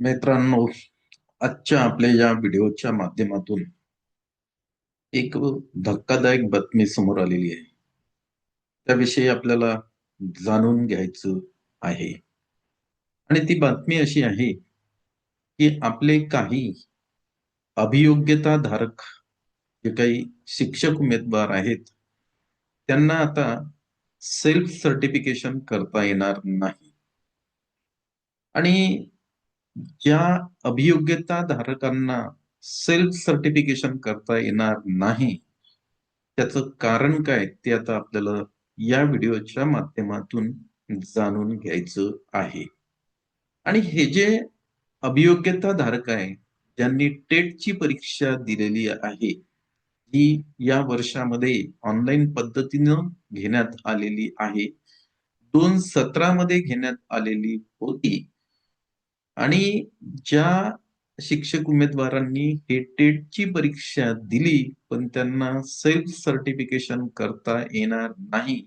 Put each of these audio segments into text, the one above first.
मित्रांनो आजच्या आपल्या या व्हिडिओच्या माध्यमातून एक धक्कादायक बातमी समोर आलेली आहे. त्याविषयी आपल्याला जाणून घ्यायचं आहे. आणि ती बातमी अशी आहे की आपले काही अभियोग्यता धारक जे काही शिक्षक उमेदवार आहेत त्यांना आता सेल्फ सर्टिफिकेशन करता येणार नाही. आणि ज्या अभियोग्यता धारकांना सेल्फ सर्टिफिकेशन करता येणार नाही त्याचं कारण काय ते आता आपल्याला या व्हिडिओच्या माध्यमातून जाणून घ्यायचं आहे. आणि हे जे अभियोग्यता धारक आहे ज्यांनी टेटची परीक्षा दिलेली आहे ही या वर्षामध्ये ऑनलाईन पद्धतीनं घेण्यात आलेली आहे. दोन सतरामध्ये घेण्यात आलेली होती. आणि ज्या शिक्षक उमेदवारांनी हे टेटची परीक्षा दिली पण त्यांना सेल्फ सर्टिफिकेशन करता येणार नाही.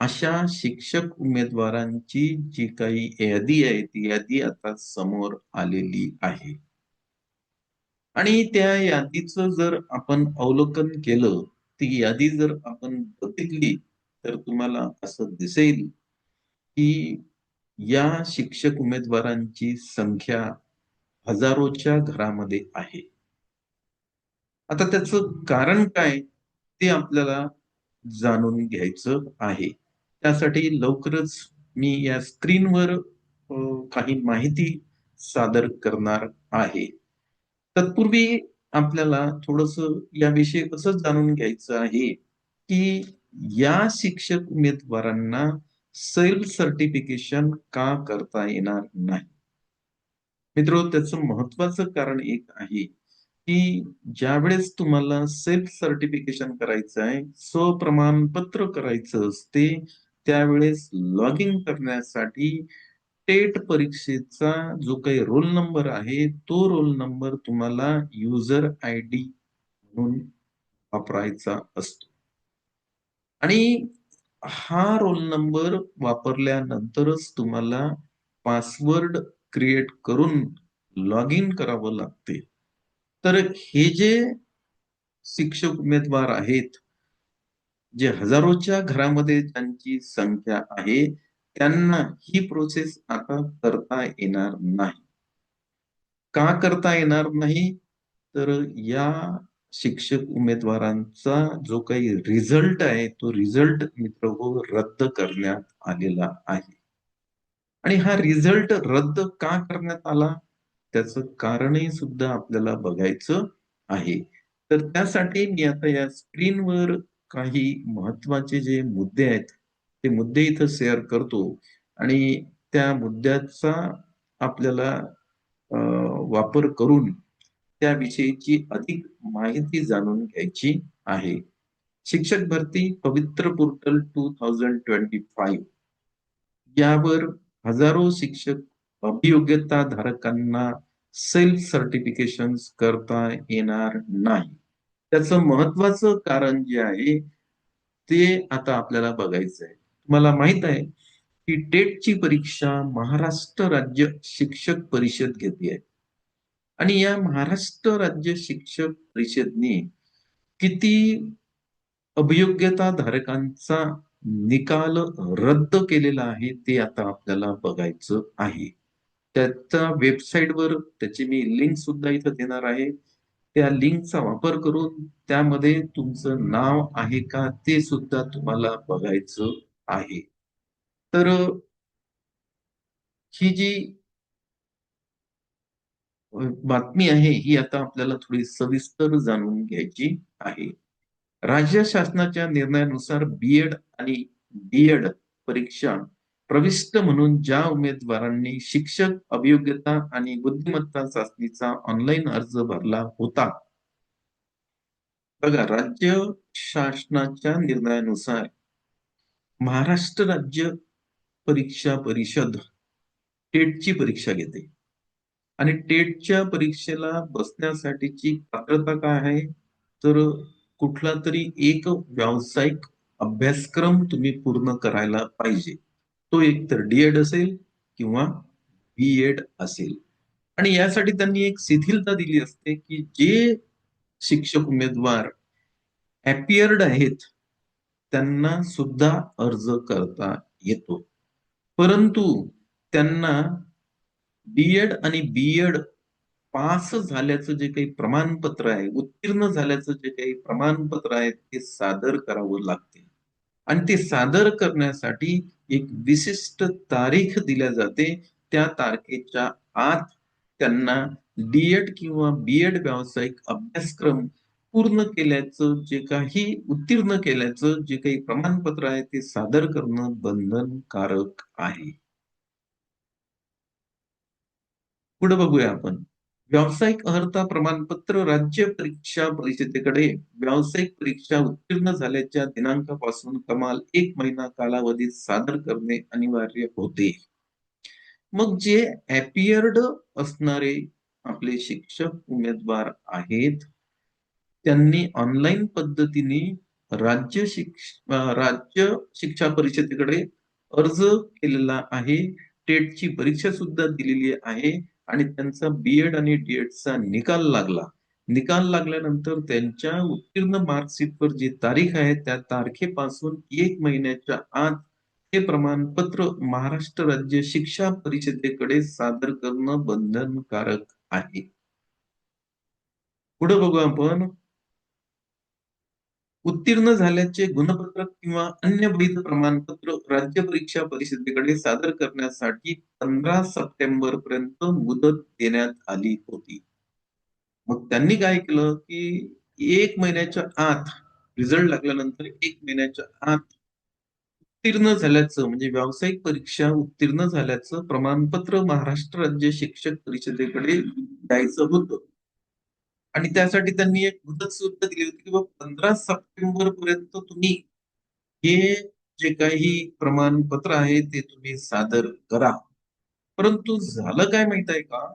अशा शिक्षक उमेदवारांची जी काही यादी आहे ती यादी आता समोर आलेली आहे. आणि त्या यादीचं जर आपण अवलोकन केलं ती यादी जर आपण बघितली तर तुम्हाला असं दिसेल की या शिक्षक उमेदवारांची संख्या हजारोच्या घरामध्ये आहे. आता त्याचं कारण काय ते आपल्याला जाणून घ्यायचं आहे. त्यासाठी लवकरच मी या स्क्रीनवर काही माहिती सादर करणार आहे. तत्पूर्वी आपल्याला थोडस याविषयी असं जाणून घ्यायचं आहे की या शिक्षक उमेदवारांना सेल्फ सर्टिफिकेशन का करता येणार नाही? मित्र त्याचं महत्वाचं कारण एक आहे की ज्यावेळेस तुम्हाला सेल्फ सर्टिफिकेशन करायचं आहे स्वप्रमाणपत्र करायचं असते त्यावेळेस लॉग इन करण्यासाठी टेट परीक्षेचा जो काही रोल नंबर आहे तो रोल नंबर तुम्हाला युजर आय डी म्हणून वापरायचा असतो. आणि हा रोल नंबर वापरल्यानंतरच तुम्हाला पासवर्ड क्रिएट करून लॉग इन करावं लागते. तर हे जे शिक्षक उमेदवार आहेत जे हजारोच्या घरामध्ये त्यांची संख्या आहे त्यांना ही प्रोसेस आता करता येणार नाही. का करता येणार नाही? तर या शिक्षक उमेदवारांचा जो काही रिझल्ट आहे तो रिझल्ट मित्र रद्द करण्यात आलेला आहे. आणि हा रिझल्ट रद्द का करण्यात आला? त्याचं कारणही सुद्धा आपल्याला बघायचं आहे. तर त्यासाठी मी आता या स्क्रीनवर काही महत्त्वाचे जे मुद्दे आहेत ते मुद्दे इथं शेअर करतो. आणि त्या मुद्द्याचा आपल्याला वापर करून त्याविषयीची अधिक माहिती जाणून घ्यायची आहे. शिक्षक भरती Pavitra portal two thousand twenty five यावर हजारो शिक्षक अभियोग्यता धारकांना सेल्फ सर्टिफिकेशन करता येणार नाही. त्याचं महत्वाचं कारण जे आहे ते आता आपल्याला बघायचं आहे. तुम्हाला माहीत आहे की टेटची परीक्षा महाराष्ट्र राज्य शिक्षक परिषद घेते आहे. आणि या महाराष्ट्र राज्य शिक्षक परिषदने किती अभियोग्यता धारकांचा निकाल रद्द केलेला आहे ते आता आपल्याला बघायचं आहे. त्याच्या वेबसाईटवर त्याची मी लिंक सुद्धा इथं देणार आहे. त्या लिंकचा वापर करून त्यामध्ये तुमचं नाव आहे का ते सुद्धा तुम्हाला बघायचं आहे. तर ही जी बातमी आहे ही आता आपल्याला थोडी सविस्तर जाणून घ्यायची आहे. राज्य शासनाच्या निर्णयानुसार बीएड आणि डीएड परीक्षा प्रविष्ट म्हणून ज्या उमेदवारांनी शिक्षक अभियोग्यता आणि बुद्धिमत्ता चाचणीचा ऑनलाईन अर्ज भरला होता. बघा राज्य शासनाच्या निर्णयानुसार महाराष्ट्र राज्य परीक्षा परिषद टेटची परीक्षा घेते. आणि टेटच्या परीक्षेला बसण्यासाठीची पात्रता काय आहे? तर कुठला तरी एक व्यावसायिक अभ्यासक्रम तुम्ही पूर्ण करायला पाहिजे. तो एक तर डीएड असेल किंवा बी एड असेल. आणि यासाठी त्यांनी एक शिथिलता दिली असते की जे शिक्षक उमेदवार अपियर्ड आहेत त्यांना सुद्धा अर्ज करता येतो. परंतु त्यांना बीएड आणि बीएड पास झाल्याचं जे काही प्रमाणपत्र आहे उत्तीर्ण झाल्याचं जे काही प्रमाणपत्र आहे ते सादर करावं लागते. आणि ते सादर करण्यासाठी एक विशिष्ट तारीख दिल्या जाते. त्या तारखेच्या आत त्यांना डीएड किंवा बीएड व्यावसायिक अभ्यासक्रम पूर्ण केल्याचं जे काही उत्तीर्ण केल्याचं जे काही प्रमाणपत्र आहे ते सादर करणं बंधनकारक आहे. पुढे बघूया आपण. व्यावसायिक अर्हता प्रमाणपत्र राज्य परीक्षा परिषदेकडे व्यावसायिक परीक्षा उत्तीर्ण झाल्याच्या दिनांकापासून कमाल एक महिना कालावधीत सादर करणे अनिवार्य होते. मग जे अपियर्ड असणारे आपले शिक्षक उमेदवार आहेत त्यांनी ऑनलाईन पद्धतीने राज्य शिक्ष राज्य शिक्षा परिषदेकडे अर्ज केलेला आहे. टेटची परीक्षा सुद्धा दिलेली आहे. आणि त्यांचा बीएड आणि डीएडचा निकाल लागला. निकाल लागल्यानंतर त्यांच्या उत्तीर्ण मार्कशीटवर जी तारीख आहे त्या तारखेपासून एक महिन्याच्या आत हे प्रमाणपत्र महाराष्ट्र राज्य शिक्षा परिषदेकडे सादर करणं बंधनकारक आहे. पुढे बघू आपण. उत्तीर्ण झाल्याचे गुणपत्रक किंवा अन्य वैध प्रमाणपत्र राज्य परीक्षा परिषदेकडे सादर करण्यासाठी पंधरा सप्टेंबर पर्यंत मुदत देण्यात आली होती. मग त्यांनी काय केलं की एक महिन्याच्या आत रिझल्ट लागल्यानंतर एक महिन्याच्या आत उत्तीर्ण झाल्याचं म्हणजे व्यावसायिक परीक्षा उत्तीर्ण झाल्याचं प्रमाणपत्र महाराष्ट्र राज्य शिक्षक परिषदेकडे द्यायचं होतं. आणि त्यासाठी त्यांनी एक मुदत सुद्धा दिली होती की पंधरा सप्टेंबर पर्यंत तुम्ही हे जे काही प्रमाणपत्र आहे ते तुम्ही सादर करा. परंतु झालं काय माहीत आहे का?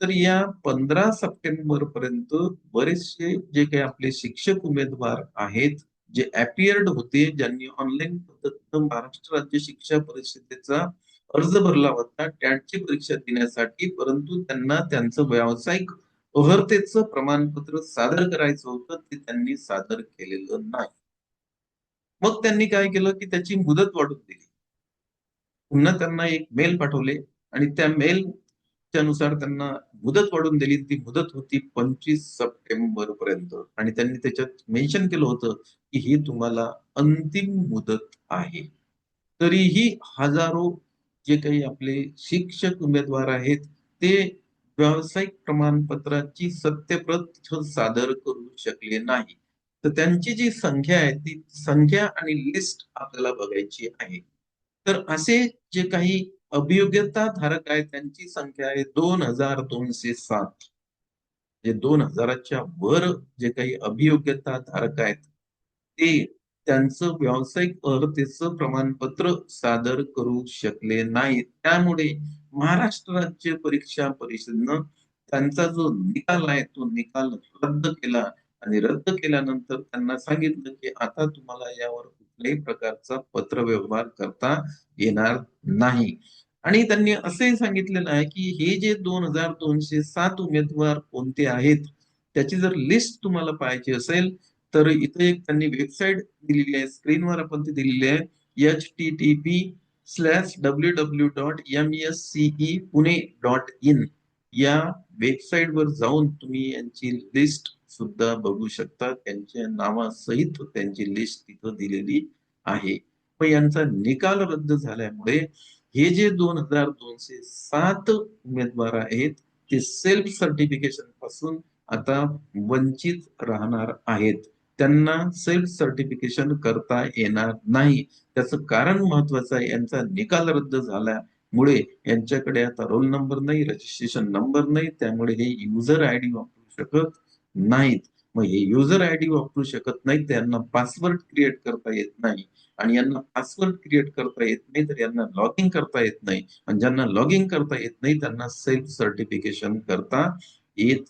तर या पंधरा सप्टेंबर पर्यंत बरेचसे जे काही आपले शिक्षक उमेदवार आहेत जे अपियर्ड होते ज्यांनी ऑनलाईन पद्धतीनं महाराष्ट्र राज्य शिक्षा परिषदेचा अर्ज भरला होता टॅटची परीक्षा देण्यासाठी परंतु त्यांना त्यांचं व्यावसायिक अहर्तेचं प्रमाणपत्र सादर करायचं होतं ते त्यांनी सादर केलेलं नाही. मग त्यांनी काय केलं की त्याची मुदत वाढून दिली. पुन्हा त्यांना एक मेल पाठवले आणि त्या मेलच्या नुसार त्यांना मुदत वाढून दिली. ती मुदत होती पंचवीस सप्टेंबर पर्यंत आणि त्यांनी त्याच्यात मेन्शन केलं होतं की ही तुम्हाला अंतिम मुदत आहे. तरीही हजारो जे काही आपले शिक्षक उमेदवार आहेत ते व्यावसायिक प्रमाणपत्राची सत्यप्रत सादर करू शकले नाही. तर त्यांची जी संख्या आहे ती संख्या आणि लिस्ट आपल्याला बघायची आहे. तर असे जे काही अभियोग्यता धारक आहेत त्यांची संख्या आहे दोन हजार दोनशे सात. जे दोन हजाराच्या वर जे काही अभियोग्यता धारक आहेत ते त्यांचं व्यावसायिक अर्हतेचं प्रमाणपत्र सादर करू शकले नाहीत. त्यामुळे महाराष्ट्र राज्य परीक्षा परिषदनं त्यांचा जो निकाल आहे तो निकाल रद्द केला आणि रद्द केल्यानंतर त्यांना सांगितलं की आता तुम्हाला यावर कुठल्याही प्रकारचा पत्र व्यवहार करता येणार नाही. आणि त्यांनी असंही सांगितलेलं आहे की हे जे दोन हजार दोनशे सात उमेदवार कोणते आहेत त्याची जर लिस्ट तुम्हाला पाहायची असेल तर इथे एक त्यांनी वेबसाईट दिलेली आहे. स्क्रीनवर आपण ती दिलेली आहे. H T T P slash W W dot M S CE Pune dot in या वेबसाईटवर जाऊन तुम्ही यांची लिस्ट सुद्धा बघू शकता. त्यांच्या नावासहित त्यांची लिस्ट तिथं दिलेली आहे. पण यांचा निकाल रद्द झाल्यामुळे हे जे दोन हजार दोनशे सात उमेदवार आहेत ते सेल्फ सर्टिफिकेशनपासून आता वंचित राहणार आहेत. त्यांना सेल्फ सर्टिफिकेशन करता येणार नाही. त्याचं कारण महत्वाचं आहे यांचा निकाल रद्द झाल्यामुळे यांच्याकडे आता रोल नंबर नाही रजिस्ट्रेशन नंबर नाही त्यामुळे हे युजर आय डी वापरू शकत नाहीत. मग हे युजर आय डी वापरू शकत नाहीत त्यांना पासवर्ड क्रिएट करता येत नाही. आणि यांना पासवर्ड क्रिएट करता येत नाही तर यांना लॉगिंग करता येत नाही. आणि ज्यांना लॉगिंग करता येत नाही त्यांना सेल्फ सर्टिफिकेशन करता येत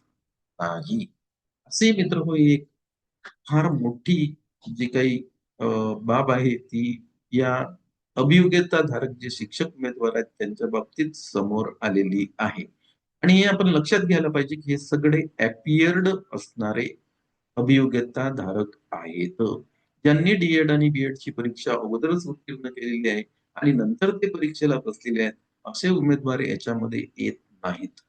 नाही. असे मित्र हो एक फार मोठी जी काही बाब आहे ती या अभियोग्यता धारक जे शिक्षक उमेदवार आहेत त्यांच्या बाबतीत समोर आलेली आहे. आणि हे आपण लक्षात घ्यायला पाहिजे की हे सगळे अपियर्ड असणारे अभियोग्यता धारक आहेत. ज्यांनी डीएड आणि बीएड ची परीक्षा अगोदरच उत्तीर्ण केलेली आहे आणि नंतर ते परीक्षेला बसलेले आहेत असे उमेदवार याच्यामध्ये येत नाहीत.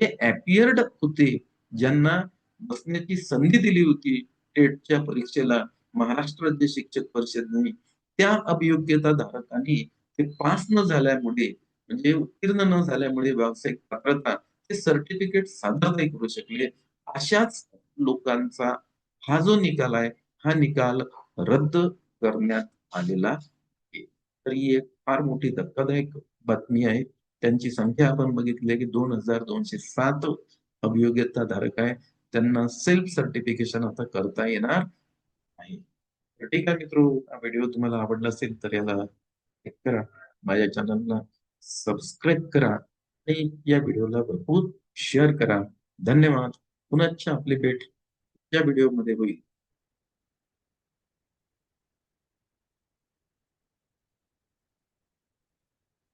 जे अपियर्ड होते ज्यांना बसण्याची संधी दिली होती टेटच्या परीक्षेला महाराष्ट्र राज्य शिक्षक परिषदने त्या अभियोग्यता धारकांनी ते पास न झाल्यामुळे म्हणजे उत्तीर्ण न झाल्यामुळे व्यावसायिक पात्रता ते सर्टिफिकेट सादर नाही करू शकले. अशाच लोकांचा हा जो निकाल आहे हा निकाल रद्द करण्यात आलेला आहे. तर ही एक फार मोठी धक्कादायक बातमी आहे. त्यांची संख्या आपण बघितली की दोन हजार दोनशे सात अभियोग्यता धारक आहे. त्यांना सेल्फ सर्टिफिकेशन आता करता येणार नाही. तर ठीक आहे मित्रो हा व्हिडिओ तुम्हाला आवडला असेल तर याला लाईक करा. माझ्या चॅनलला सबस्क्राईब करा आणि या व्हिडिओला भरपूर शेअर करा. धन्यवाद. पुन्हा आपली भेट या व्हिडिओमध्ये होईल.